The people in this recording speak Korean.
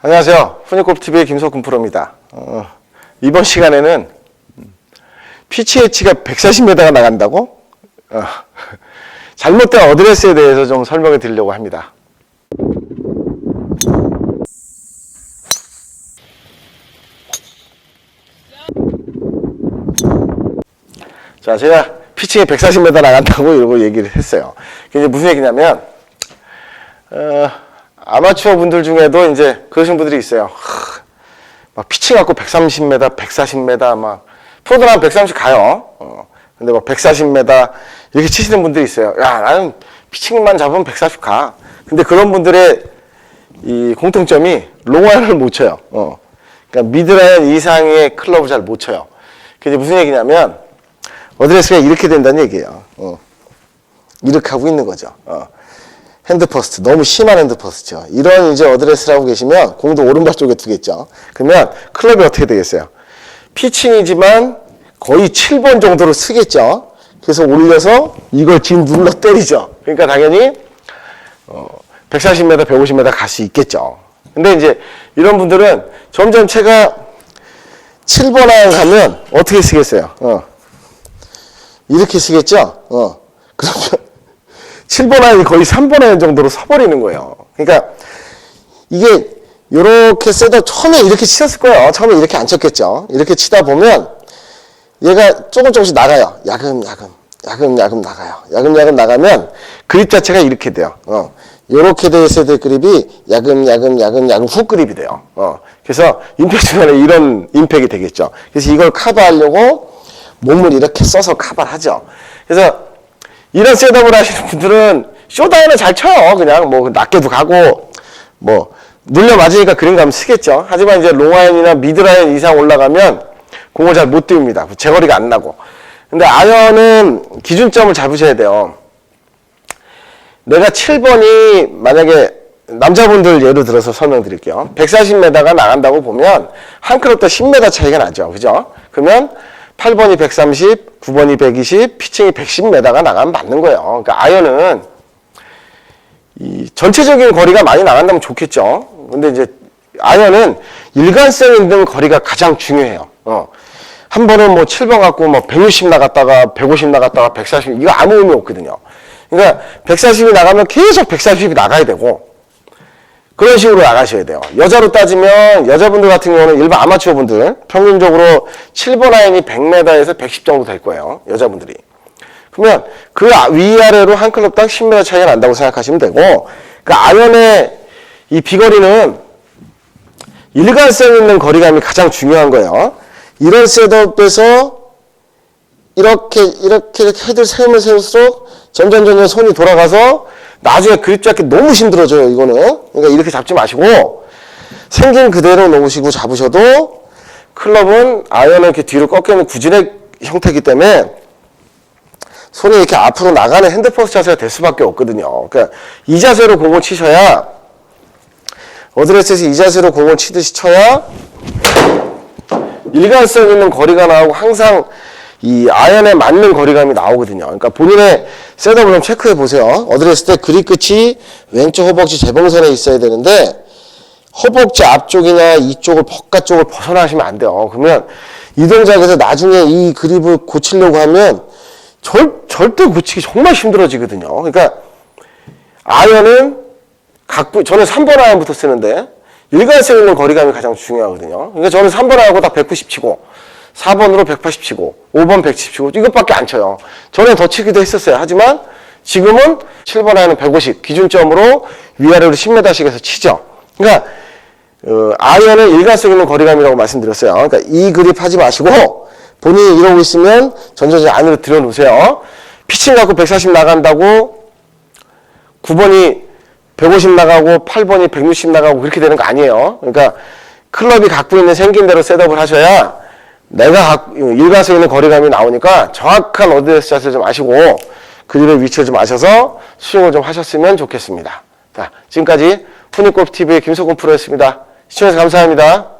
안녕하세요. 훈이골프TV의 김석훈 프로입니다. 어, 이번 시간에는 PCH가 140m가 나간다고? 어, 잘못된 어드레스에 대해서 좀 설명해 드리려고 합니다. 자, 제가 피칭이 140m 나간다고 이러고 얘기를 했어요. 그게 무슨 얘기냐면, 어, 아마추어 분들 중에도 이제 그러신 분들이 있어요. 하, 막 피칭 갖고 130m, 140m 막 프로들 한 130 가요. 어, 근데 막 140m 이렇게 치시는 분들이 있어요. 야, 나는 피칭만 잡으면 140 가. 근데 그런 분들의 이 공통점이 롱아이언을 못 쳐요. 어. 그러니까 미드라인 이상의 클럽을 잘 못 쳐요. 그게 무슨 얘기냐면 어드레스가 이렇게 된다는 얘기예요. 어. 이렇게 하고 있는 거죠. 어. 핸드 퍼스트 너무 심한 핸드 퍼스트죠. 이런 이제 어드레스를 하고 계시면 공도 오른발 쪽에 두겠죠. 그러면 클럽이 어떻게 되겠어요? 피칭이지만 거의 7번 정도로 쓰겠죠. 그래서 올려서 이걸 지금 눌러 때리죠. 그러니까 당연히 어, 140m, 150m 갈 수 있겠죠. 근데 이제 이런 분들은 점점 채가 7번 아이언 가면 어떻게 쓰겠어요? 어. 이렇게 쓰겠죠? 어. 그러면 7번 아이언이 거의 3번 아이언 정도로 서버리는 거예요. 그러니까 이게 이렇게 셋업 처음에 이렇게 치셨을 거예요. 처음에 이렇게 안 쳤겠죠. 이렇게 치다 보면 얘가 조금 조금씩 나가요. 야금야금, 야금야금 나가요. 야금야금 나가면 그립 자체가 이렇게 돼요. 어. 요렇게 돼 있어야 될 그립이 야금야금, 야금야금 훅 그립이 돼요. 어. 그래서 임팩트면에 이런 임팩이 되겠죠. 그래서 이걸 커버하려고 몸을 이렇게 써서 커버를 하죠. 그래서 이런 셋업을 하시는 분들은 쇼다이는 잘 쳐요. 그냥 뭐 낮게도 가고 뭐 눌려 맞으니까 그림 가면 쓰겠죠. 하지만 이제 롱아이언이나 미드라이언 이상 올라가면 공을 잘 못 띄웁니다. 제거리가 안 나고. 근데 아이언은 기준점을 잡으셔야 돼요. 내가 7번이 만약에 남자분들 예를 들어서 설명드릴게요. 140m가 나간다고 보면 한 클럽 때 10m 차이가 나죠. 그죠? 그러면 8번이 130, 9번이 120, 피칭이 110m가 나가면 맞는 거예요. 그러니까 아이언은 이 전체적인 거리가 많이 나간다면 좋겠죠. 근데 이제 아이언은 일관성 있는 거리가 가장 중요해요. 어. 한 번은 뭐 7번 갖고 뭐 160 나갔다가 150 나갔다가 140 이거 아무 의미 없거든요. 그러니까 140이 나가면 계속 140이 나가야 되고 그런 식으로 나가셔야 돼요. 여자로 따지면 여자분들 같은 경우는 일반 아마추어 분들 평균적으로 7번 아이언이 100m에서 110 정도 될 거예요. 여자분들이. 그러면 그 위아래로 한 클럽당 10m 차이가 난다고 생각하시면 되고 그 아이언의 이 비거리는 일관성 있는 거리감이 가장 중요한 거예요. 이런 셋업에서 이렇게 이렇게 이렇게 헤드를 세우면 세울수록 점점 점점 손이 돌아가서 나중에 그립 잡기 너무 힘들어져요. 이거는 그러니까 이렇게 잡지 마시고 생긴 그대로 놓으시고 잡으셔도 클럽은 아이언을 이렇게 뒤로 꺾여있는 구진의 형태이기 때문에 손이 이렇게 앞으로 나가는 핸드포스 자세가 될 수밖에 없거든요. 그러니까 이 자세로 공을 치셔야 어드레스에서 이 자세로 공을 치듯이 쳐야 일관성 있는 거리가 나오고 항상 이 아이언에 맞는 거리감이 나오거든요. 그러니까 본인의 셋업을 좀 체크해 보세요. 어드레스 때 그립 끝이 왼쪽 허벅지 재봉선에 있어야 되는데 허벅지 앞쪽이나 이쪽을 바깥쪽을 벗어나시면 안 돼요. 그러면 이 동작에서 나중에 이 그립을 고치려고 하면 절, 절대 고치기 정말 힘들어지거든요. 그러니까 아이언은 각부 저는 3번 아이언부터 쓰는데 일관성 있는 거리감이 가장 중요하거든요. 그러니까 저는 3번 아이언고 딱190 치고 4번으로 180 치고 5번 110 치고 이것밖에 안 쳐요. 전에 더 치기도 했었어요. 하지만 지금은 7번 아이언은 150 기준점으로 위아래로 10m씩 해서 치죠. 그러니까 어, 아이언은 일관성 있는 거리감이라고 말씀드렸어요. 그러니까 이 그립 하지 마시고 본인이 이러고 있으면 전전전 안으로 들여놓으세요. 피칭 갖고 140 나간다고 9번이 150 나가고 8번이 160 나가고 그렇게 되는 거 아니에요. 그러니까 클럽이 갖고 있는 생긴 대로 셋업을 하셔야 내가 일관성 있는 거리감이 나오니까 정확한 어드레스 자세를 좀 아시고 그립의 위치를 좀 아셔서 스윙을 좀 하셨으면 좋겠습니다. 자, 지금까지 푸니골프TV의 김석훈 프로였습니다. 시청해주셔서 감사합니다.